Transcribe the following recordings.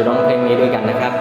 จะร้องเพลงนี้ด้วยกันนะครับ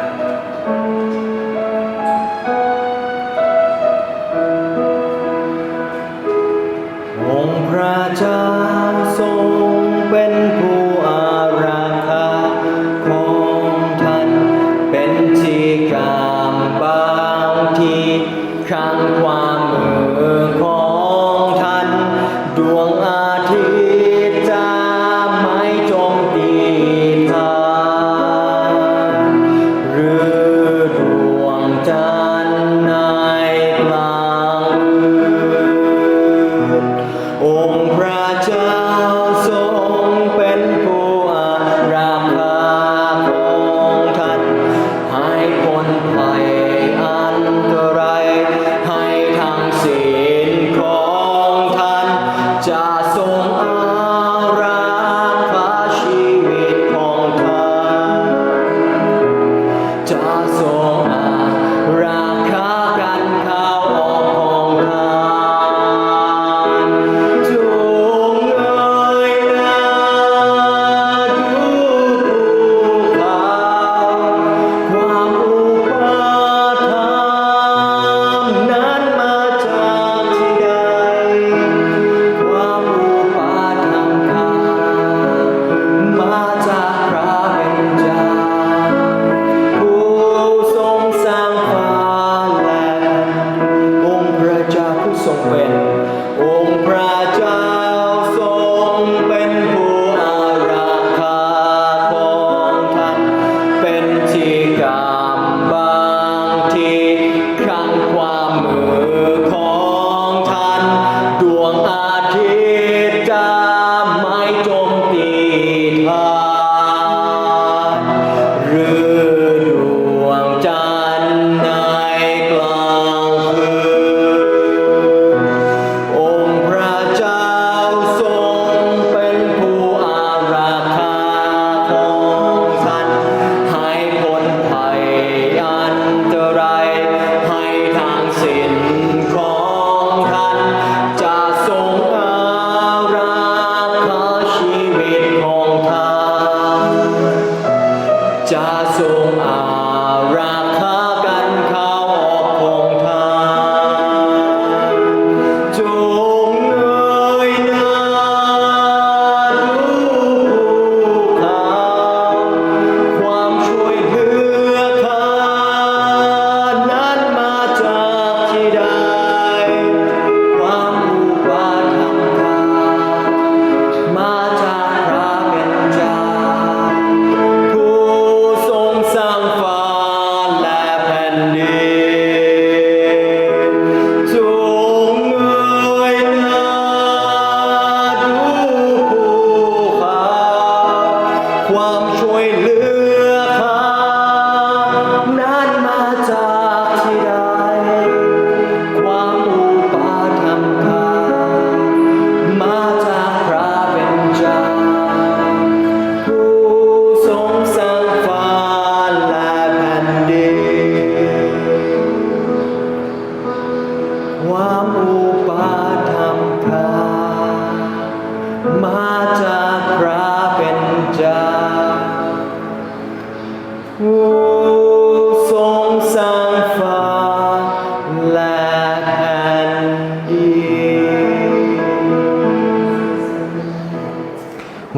ความช่วยเหลือ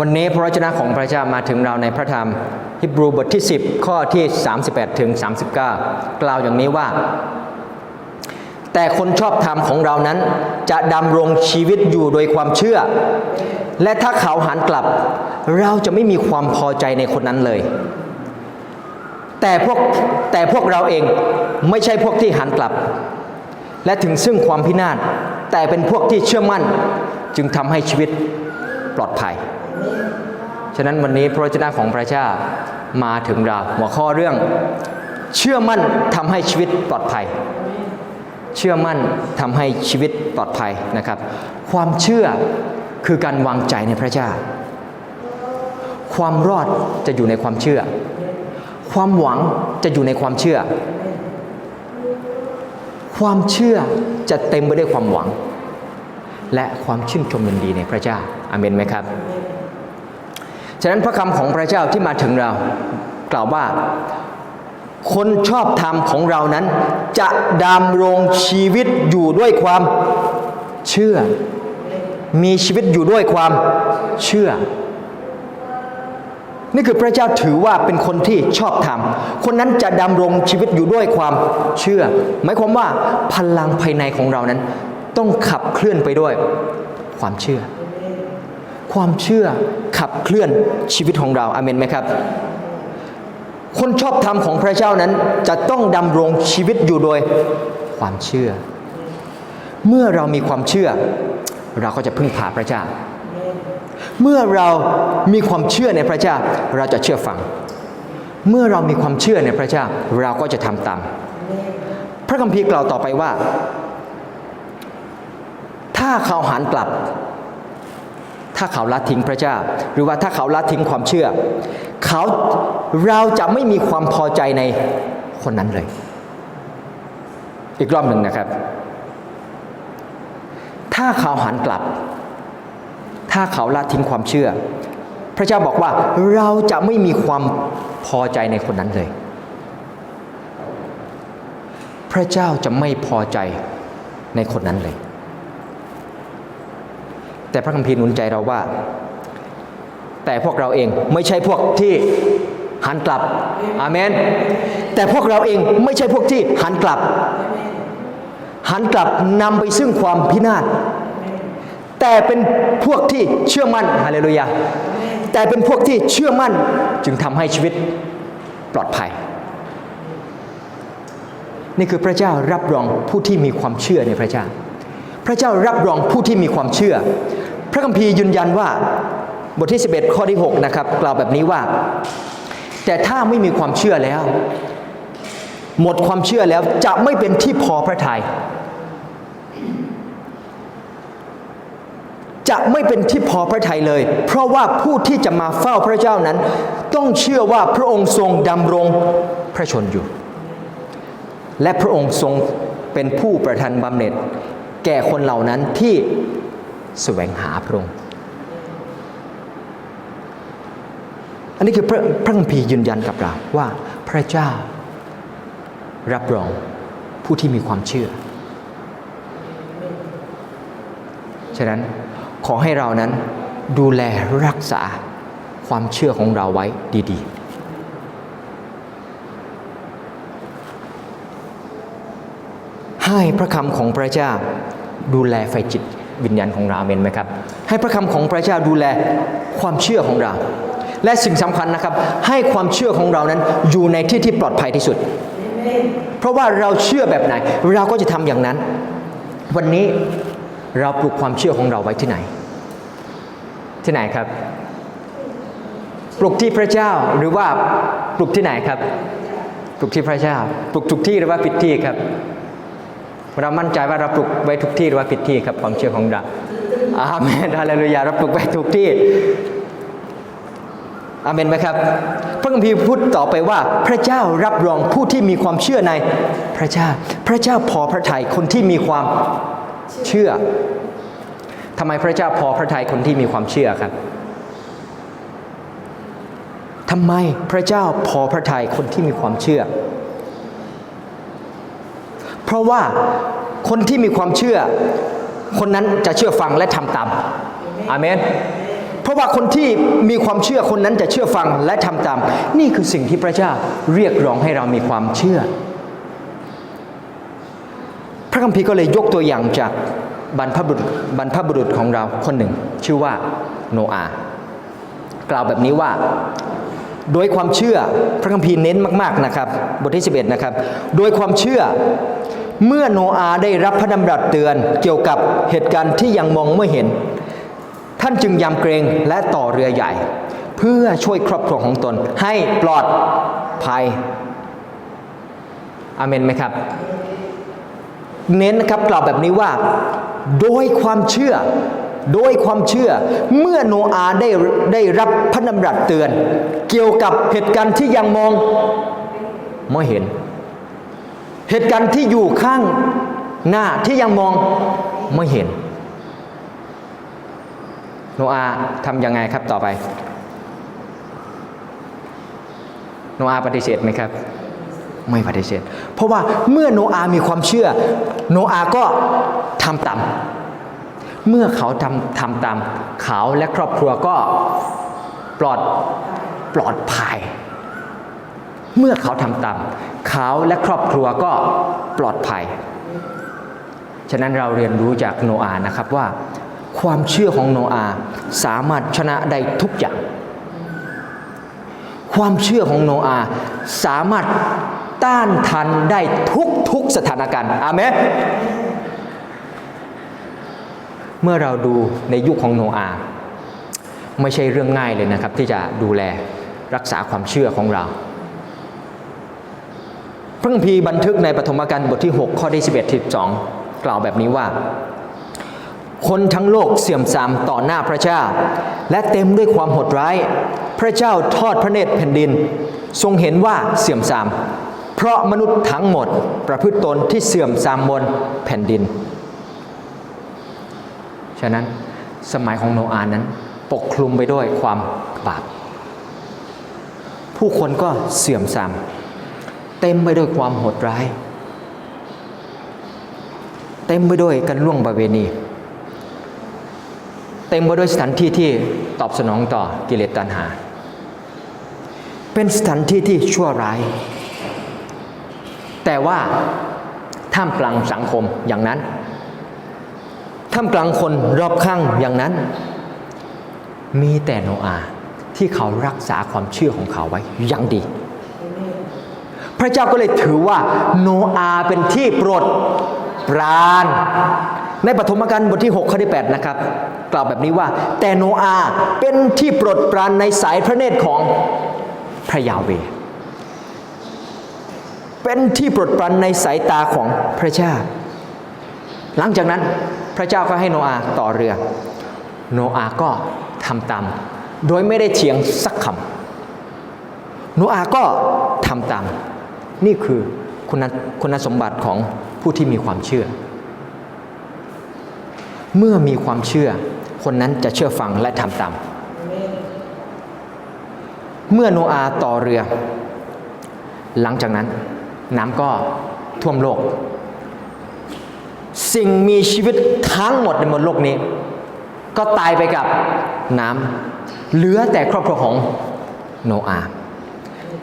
วันนี้พระวจนะของพระเจ้ามาถึงเราในพระธรรมฮิบรูบทที่ 10 ข้อที่ 38ถึง39 กล่าวอย่างนี้ว่า แต่คนชอบธรรมของเรานั้น จะดำรงชีวิตอยู่โดยความเชื่อ และถ้าเขาหันกลับ เราจะไม่มีความพอใจในคนนั้นเลย แต่พวกแต่พวกเราเองไม่ใช่พวกที่หันกลับ และถึงซึ่งความพินาศแต่เป็นพวกที่เชื่อมั่นจึงทำให้ชีวิตปลอดภัย ฉะนั้นวันนี้พระวจนะของพระเจ้ามาถึงเราหัวข้อเรื่อง เชื่อมั่นทำให้ชีวิตปลอดภัย เชื่อมั่นทำให้ชีวิตปลอดภัยนะครับ ความเชื่อคือการวางใจในพระเจ้า ความรอดจะอยู่ในความเชื่อ ความหวังจะอยู่ในความเชื่อ ความเชื่อจะเต็มไปด้วยความหวัง และความชื่นชมยินดีในพระเจ้าอาเมนไหมครับ ฉะนั้นพระคำของพระเจ้าที่มาถึงเรากล่าวว่า คนชอบธรรมของเรานั้น จะดำรงชีวิตอยู่ด้วยความเชื่อ มีชีวิตอยู่ด้วยความเชื่อ นี่คือพระเจ้าถือว่าเป็นคนที่ชอบธรรม คนนั้นจะดำรงชีวิตอยู่ด้วยความเชื่อ หมายความว่าพลังภายในของเรานั้น ต้องขับเคลื่อนไปด้วยความเชื่อ ความเชื่อขับเคลื่อนชีวิตของเราอาเมนไหมครับ คนชอบธรรมของพระเจ้านั้นจะต้องดำรงชีวิตอยู่โดยความเชื่อ เมื่อเรามีความเชื่อ เราก็จะพึ่งพาพระเจ้า เมื่อเรามีความเชื่อในพระเจ้า เราจะเชื่อฟัง เมื่อเรามีความเชื่อในพระเจ้า เราก็จะทำตามพระคัมภีร์กล่าวต่อไปว่า ถ้าเขาหันกลับ ถ้าเขาละทิ้งพระเจ้า หรือว่าถ้าเขาละทิ้งความเชื่อ เขาเราจะไม่มีความพอใจในคนนั้นเลย อีกรอบหนึ่งนะครับ ถ้าเขาหันกลับ ถ้าเขาละทิ้งความเชื่อ พระเจ้าบอกว่าเราจะไม่มีความพอใจในคนนั้นเลย พระเจ้าจะไม่พอใจในคนนั้นเลย แต่พระคัมภีร์หนุนใจเราว่า แต่พวกเราเองไม่ใช่พวกที่หันกลับอาเมน แต่พวกเราเองไม่ใช่พวกที่หันกลับ หันกลับนำไปซึ่งความพินาศแต่เป็นพวกที่เชื่อมั่นฮาเลลูยาแต่เป็นพวกที่เชื่อมั่นจึงทำให้ชีวิตปลอดภัย นี่คือพระเจ้ารับรองผู้ที่มีความเชื่อในพระเจ้า พระเจ้ารับรองผู้ที่มีความเชื่อ พระคัมภีร์ยืนยันว่าบทที่ 11 ข้อที่6นะครับกล่าวแบบนี้ว่า แต่ถ้าไม่มีความเชื่อแล้ว หมดความเชื่อแล้วจะไม่เป็นที่พอพระทยัยจะไม่เป็นที่พอพระทัยเลย เพราะว่าผู้ที่จะมาเฝ้าพระเจ้านั้น ต้องเชื่อว่าพระองค์ทรงดำรงพระชนอยู่ และพระองค์ทรงเป็นผู้ประทานบำเหน็จ แก่คนเหล่านั้นที่ แสวงหาพระองค์อันนี้คือพระพระคัมภีร์ยืนยันกับเราว่าพระเจ้า รับรองผู้ที่มีความเชื่อ ฉะนั้นขอให้เรานั้นดูแลรักษาความเชื่อของเราไว้ดี ๆให้พระคำของพระเจ้าดูแลไฟจิต วิญญาณของเราเมนไหมครับ ให้พระคำของพระเจ้าดูแลความเชื่อของเรา และสิ่งสำคัญนะครับ ให้ความเชื่อของเรานั้นอยู่ในที่ที่ปลอดภัยที่สุด เพราะว่าเราเชื่อแบบไหน เราก็จะทำอย่างนั้น วันนี้เราปลูกความเชื่อของเราไว้ที่ไหน ที่ไหนครับ ปลูกที่พระเจ้าหรือว่าปลูกที่ไหนครับ ปลูกที่พระเจ้า ปลูกทุกที่หรือว่าผิดที่ครับ เรามั่นใจว่าเราปลูกไว้ทุกที่หรือว่าผิดที่ครับความเชื่อของเราอาเมนฮาเลลูยาเราปลูกไว้ทุกที่อาเมนไหมครับ พระคัมภีร์พูดต่อไปว่า พระเจ้ารับรองผู้ที่มีความเชื่อในพระเจ้า พระเจ้าพอพระทัยคนที่มีความเชื่อทำไมพระเจ้าพอพระทัยคนที่มีความเชื่อครับทำไมพระเจ้าพอพระทัยคนที่มีความเชื่อ ราะว่าคนที่มีความเชื่อ คนนั้นจะเชื่อฟังและทำตามอาเมนเพราะว่าคนที่มีความเชื่อคนนั้นจะเชื่อฟังและทำตาม นี่คือสิ่งที่พระเจ้าเรียกร้องให้เรามีความเชื่อ พระคัมภีร์ก็เลยยกตัวอย่างจากบรรพบุรุษบรรพบุรุษของเราคนหนึ่ง ชื่อว่าโนอาห์กล่าวแบบนี้ว่าโดยความเชื่อพระคัมภีร์เน้นมาก ๆนะครับ บทที่ 11 นะครับ โดยความเชื่อ เมื่อโนอาห์ได้รับพระดำรัสเตือนเกี่ยวกับเหตุการณ์ที่ยังมองไม่เห็น ท่านจึงยำเกรงและต่อเรือใหญ่ เพื่อช่วยครอบครัวของตนให้ปลอดภัยอเมนไหมครับ เน้นนะครับกล่าวแบบนี้ว่า โดยความเชื่อ โดยความเชื่อ เมื่อโนอาห์ได้ได้รับพระดำรัสเตือน เกี่ยวกับเหตุการณ์ที่ยังมองไม่เห็น เหตุการณ์ที่อยู่ข้างหน้าที่ยังมองไม่เห็น โนอาทำยังไงครับต่อไป โนอาปฏิเสธไหมครับ ไม่ปฏิเสธ เพราะว่าเมื่อโนอามีความเชื่อ โนอาก็ทำตามเมื่อเขาทำทำตามเขาและครอบครัวก็ปลอดปลอดภัย เมื่อเขาทำตามเขาและครอบครัวก็ปลอดภัย ฉะนั้นเราเรียนรู้จากโนอาห์นะครับว่า ความเชื่อของโนอาห์สามารถชนะได้ทุกอย่าง ความเชื่อของโนอาห์สามารถต้านทานได้ทุกทุกสถานการณ์อาเมนเมื่อเราดูในยุคของโนอาห์ไม่ใช่เรื่องง่ายเลยนะครับ ที่จะดูแลรักษาความเชื่อของเรา พระคัมภีร์บันทึกในปฐมกาลบทที่ 6 ข้อที่11ถึง12 กล่าวแบบนี้ว่า คนทั้งโลกเสื่อมทรามต่อหน้าพระเจ้า และเต็มด้วยความโหดร้าย พระเจ้าทอดพระเนตรแผ่นดิน ทรงเห็นว่าเสื่อมทราม เพราะมนุษย์ทั้งหมดประพฤติตนที่เสื่อมทรามบนแผ่นดิน ฉะนั้นสมัยของโนอาห์นั้นปกคลุมไปด้วยความบาปผู้คนก็เสื่อมทราม เต็มไปด้วยความโหดร้าย เต็มไปด้วยการล่วงประเวณี เต็มไปด้วยสถานที่ที่ตอบสนองต่อกิเลสตัณหา เป็นสถานที่ที่ชั่วร้าย แต่ว่าท่ามกลางสังคมอย่างนั้น ท่ามกลางคนรอบข้างอย่างนั้น มีแต่โนอาห์ที่เขารักษาความเชื่อของเขาไว้อย่างดี พระเจ้าก็เลยถือว่าโนอาเป็นที่โปรดปรานในปฐมกาลบทที่ 6 ข้อที่ 8 นะครับ กล่าวแบบนี้ว่า แต่โนอาเป็นที่โปรดปรานในสายพระเนตรของพระยาเว เป็นที่โปรดปรานในสายตาของพระเจ้า หลังจากนั้นพระเจ้าก็ให้โนอาต่อเรือ โนอาก็ทำตาม โดยไม่ได้เถียงสักคำโนอาก็ทำตาม นี่คือคุณคุณสมบัติของผู้ที่มีความเชื่อ เมื่อมีความเชื่อ คนนั้นจะเชื่อฟังและทำตาม เมื่อโนอาห์ต่อเรือ หลังจากนั้น น้ำก็ท่วมโลก สิ่งมีชีวิตทั้งหมดในบนโลกนี้ ก็ตายไปกับน้ำเหลือแต่ครอบครัวของโนอาห์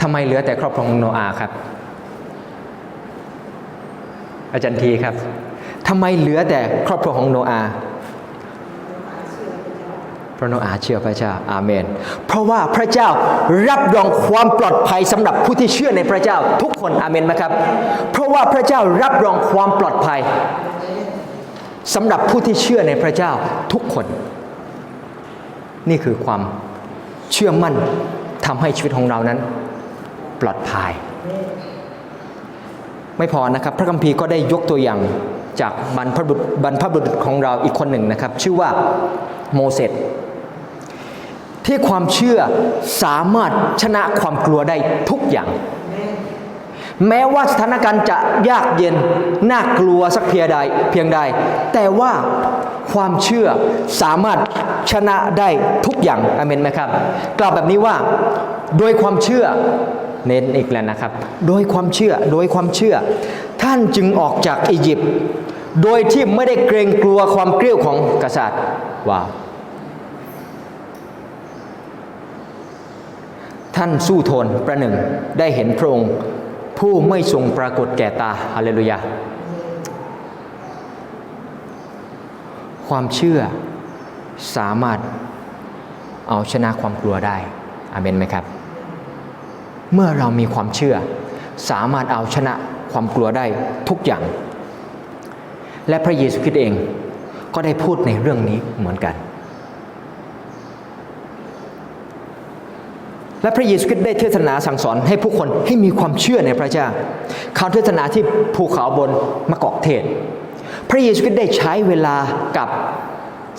ทำไมเหลือแต่ครอบครัวของโนอาห์ครับ อาจารย์ทีครับทำไมเหลือแต่ครอบครัวของโนอาห์เพราะโนอาห์เชื่อพระเจ้า อาเมน เพราะว่าพระเจ้ารับรองความปลอดภัยสำหรับผู้ที่เชื่อในพระเจ้า ทุกคนอาเมนไหมครับ เพราะว่าพระเจ้ารับรองความปลอดภัยสำหรับผู้ที่เชื่อในพระเจ้าทุกคน นี่คือความเชื่อมั่นทำให้ชีวิตของเรานั้น ปลอดภัย ไม่พอนะครับ พระคัมภีร์ก็ได้ยกตัวอย่างจากบรรพบุรุษบรรพบุรุษของเราอีกคนหนึ่งนะครับ ชื่อว่าโมเสสที่ความเชื่อสามารถชนะความกลัวได้ทุกอย่าง แม้ว่าสถานการณ์จะยากเย็นน่ากลัวสักเพียงใดเพียงใด แต่ว่าความเชื่อสามารถชนะได้ทุกอย่างอเมนไหมครับ กล่าวแบบนี้ว่า โดยความเชื่อ เน้นอีกแล้วนะครับ โดยความเชื่อโดยความเชื่อ ท่านจึงออกจากอียิปต์โดยที่ไม่ได้เกรงกลัวความเกลี้ยวของกษัตริย์ว้าวท่านสู้ทนประหนึ่งได้เห็นพระองค์ผู้ไม่ทรงปรากฏแก่ตาฮาเลลูยา ความเชื่อสามารถเอาชนะความกลัวได้อาเมนไหมครับ เมื่อเรามีความเชื่อ สามารถเอาชนะความกลัวได้ทุกอย่าง และพระเยซูคริสต์เองก็ได้พูดในเรื่องนี้เหมือนกัน และพระเยซูคริสต์ได้เทศนาสั่งสอนให้ผู้คนให้มีความเชื่อในพระเจ้าเขาเทศนาที่ภูเขาบนมะกอกเทศ พระเยซูคริสต์ได้ใช้เวลากับ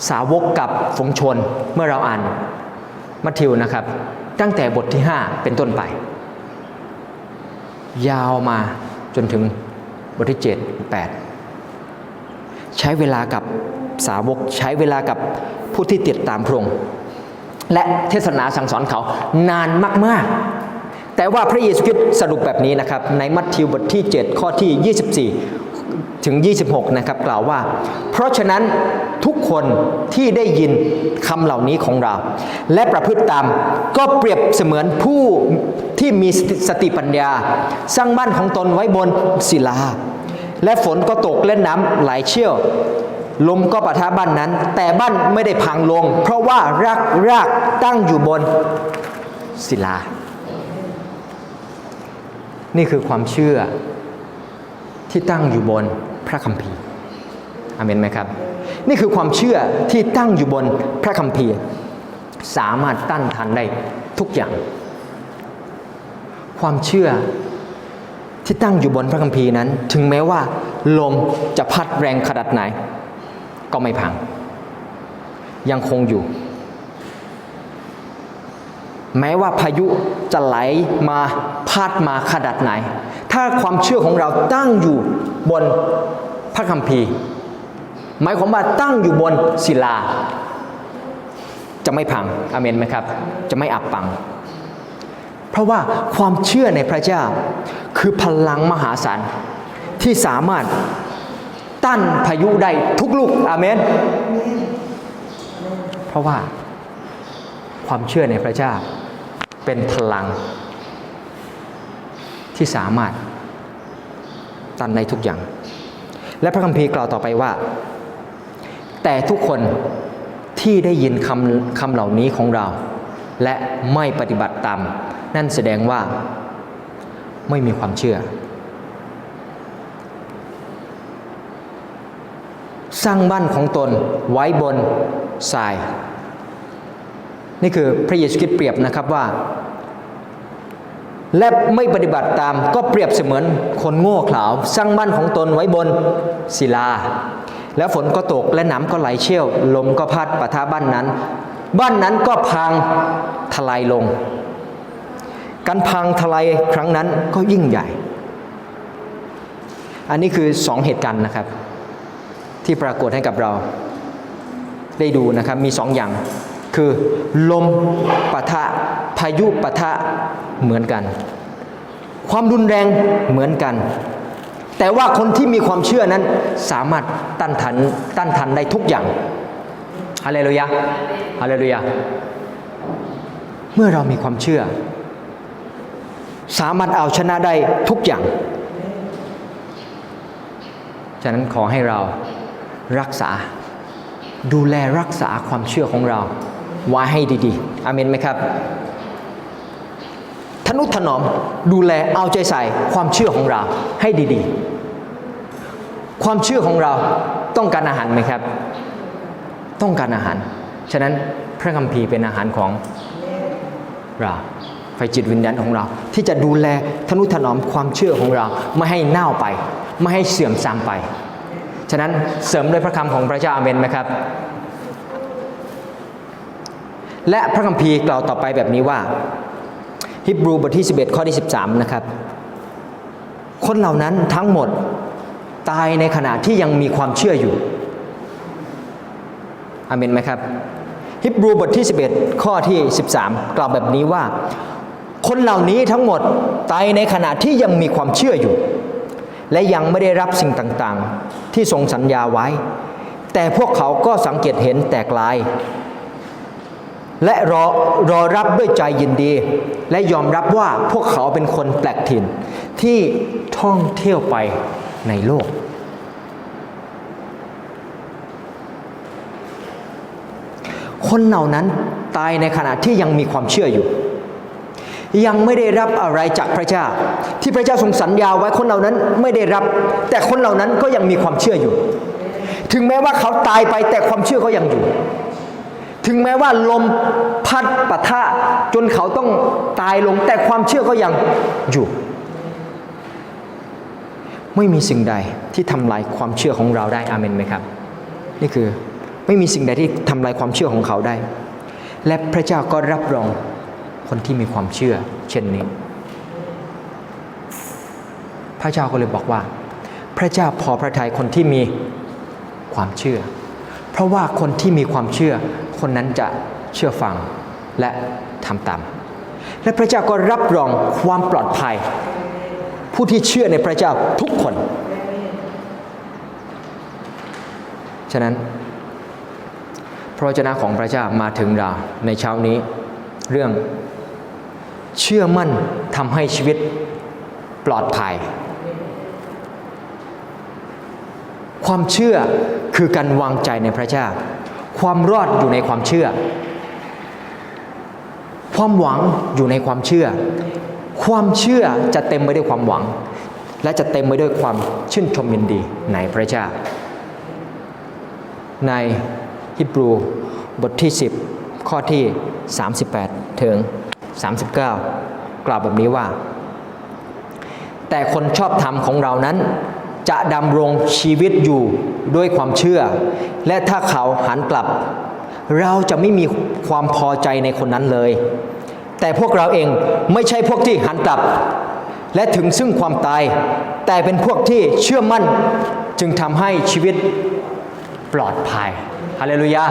สาวกกับฝูงชนเมื่อเราอ่านมัทธิวนะครับ ตั้งแต่บทที่ 5 เป็นต้นไป ยาวมาจนถึงบทที่ 7 8 ใช้เวลากับสาวกใช้เวลากับผู้ที่ติดตามพระองค์และเทศนาสั่งสอนเขานานมาก ๆ แต่ว่าพระเยซูคริสต์สรุปแบบนี้นะครับ ในมัทธิวบทที่ 7 ข้อที่ 24 ถึง 26 นะครับ กล่าวว่า เพราะฉะนั้นทุกคนที่ได้ยินคำเหล่านี้ของเรา และประพฤติตามก็เปรียบเสมือนผู้ที่มีสติปัญญา สร้างบ้านของตนไว้บนศิลา และฝนก็ตกและน้ำไหลเชี่ยว ลมก็ปะทะบ้านนั้น แต่บ้านไม่ได้พังลง เพราะว่ารากรากตั้งอยู่บนศิลา นี่คือความเชื่อที่ตั้งอยู่บน พระคัมภีร์อเมนไหมครับ นี่คือความเชื่อที่ตั้งอยู่บนพระคัมภีร์ สามารถต้านทานได้ทุกอย่าง ความเชื่อที่ตั้งอยู่บนพระคัมภีร์นั้น ถึงแม้ว่าลมจะพัดแรงขนาดไหน ก็ไม่พัง ยังคงอยู่ แม้ว่าพายุจะไหลมาพัดมาขนาดไหน ถ้าความเชื่อของเราตั้งอยู่บนพระคัมภีร์ หมายความว่าตั้งอยู่บนศิลา จะไม่พังอเมนไหมครับ จะไม่อับปัง เพราะว่าความเชื่อในพระเจ้า คือพลังมหาศาลที่สามารถต้านพายุได้ทุกลูกอเมน เพราะว่าความเชื่อในพระเจ้าเป็นพลัง ที่สามารถต้านในทุกอย่าง และพระคัมภีร์กล่าวต่อไปว่า แต่ทุกคนที่ได้ยินคำคำเหล่านี้ของเรา และไม่ปฏิบัติตามนั่นแสดงว่าไม่มีความเชื่อ สร้างบ้านของตนไว้บนทราย นี่คือพระเยซูคริสต์เปรียบนะครับว่า และไม่ปฏิบัติตามก็เปรียบเสมือนคนโง่เขลาสร้างบ้านของตนไว้บนศิลา แล้วฝนก็ตกและน้ำก็ไหลเชี่ยว ลมก็พัดปะทะบ้านนั้น บ้านนั้นก็พังทลายลง การพังทลายครั้งนั้นก็ยิ่งใหญ่ อันนี้คือสองเหตุการณ์นะครับ ที่ปรากฏให้กับเรา ได้ดูนะครับมีสองอย่าง คือลมปะทะ พายุปะทะเหมือนกัน ความรุนแรงเหมือนกัน แต่ว่าคนที่มีความเชื่อนั้นสามารถต้านทานต้านทานได้ทุกอย่างฮาเลลูยาฮาเลลูยาเมื่อเรามีความเชื่อ สามารถเอาชนะได้ทุกอย่างฉะนั้นขอให้เรารักษาดูแลรักษาความเชื่อของเราไว้ให้ดีๆ อาเมนไหมครับ นุถนอมดูแลเอาใจใส่ความเชื่อของเราให้ดีๆ ความเชื่อของเราต้องการอาหารไหมครับ ต้องการอาหาร ฉะนั้นพระคัมภีร์เป็นอาหารของเราไฟจิตวิญญาณของเรา ที่จะดูแลทนุถนอมความเชื่อของเราไม่ให้เน่าไป ไม่ให้เสื่อมทรามไป ฉะนั้นเสริมด้วยพระคำของพระเจ้าอาเมนไหมครับ และพระคัมภีร์กล่าวต่อไปแบบนี้ว่า ฮิบรูบทที่ 11 ข้อที่ 13 นะครับ คนเหล่านั้นทั้งหมดตายในขณะที่ยังมีความเชื่ออยู่อเมนไหมครับ ฮิบรูบทที่ 11 ข้อที่ 13 กล่าวแบบนี้ว่า คนเหล่านี้ทั้งหมดตายในขณะที่ยังมีความเชื่ออยู่ และยังไม่ได้รับสิ่งต่างๆ ที่ทรงสัญญาไว้ แต่พวกเขาก็สังเกตเห็นแต่ไกลและรอรอรับด้วยใจยินดี และยอมรับว่าพวกเขาเป็นคนแปลกถิ่น ที่ท่องเที่ยวไปในโลก คนเหล่านั้นตายในขณะที่ยังมีความเชื่ออยู่ ยังไม่ได้รับอะไรจากพระเจ้า ที่พระเจ้าทรงสัญญาไว้คนเหล่านั้นไม่ได้รับ แต่คนเหล่านั้นก็ยังมีความเชื่ออยู่ ถึงแม้ว่าเขาตายไปแต่ความเชื่อเขายังอยู่ ถึงแม้ว่าลมพัดปะทะจนเขาต้องตายลง แต่ความเชื่อก็ยังอยู่ ไม่มีสิ่งใดที่ทำลายความเชื่อของเราได้อาเมนไหมครับ นี่คือไม่มีสิ่งใดที่ทำลายความเชื่อของเขาได้ และพระเจ้าก็รับรองคนที่มีความเชื่อ เช่นนี้ พระเจ้าก็เลยบอกว่า พระเจ้าพอพระทัยคนที่มีความเชื่อ เพราะว่าคนที่มีความเชื่อ คนนั้นจะเชื่อฟังและทำตาม และพระเจ้าก็รับรองความปลอดภัย ผู้ที่เชื่อในพระเจ้าทุกคน ฉะนั้น พระวจนะของพระเจ้ามาถึงเราในเช้านี้ เรื่องเชื่อมั่นทำให้ชีวิตปลอดภัย ความเชื่อคือการวางใจในพระเจ้า ความรอดอยู่ในความเชื่อ ความหวังอยู่ในความเชื่อ ความเชื่อจะเต็มไปด้วยความหวัง และจะเต็มไปด้วยความชื่นชมยินดีในพระเจ้า ในฮิบรูบทที่ 10 ข้อที่ 38 ถึง 39 กล่าวแบบนี้ว่า แต่คนชอบธรรมของเรานั้น จะดำรงชีวิตอยู่ด้วยความเชื่อ และถ้าเขาหันกลับ เราจะไม่มีความพอใจในคนนั้นเลย แต่พวกเราเองไม่ใช่พวกที่หันกลับ และถึงซึ่งความตาย แต่เป็นพวกที่เชื่อมั่นจึงทำให้ชีวิตปลอดภัยฮาเลลูยา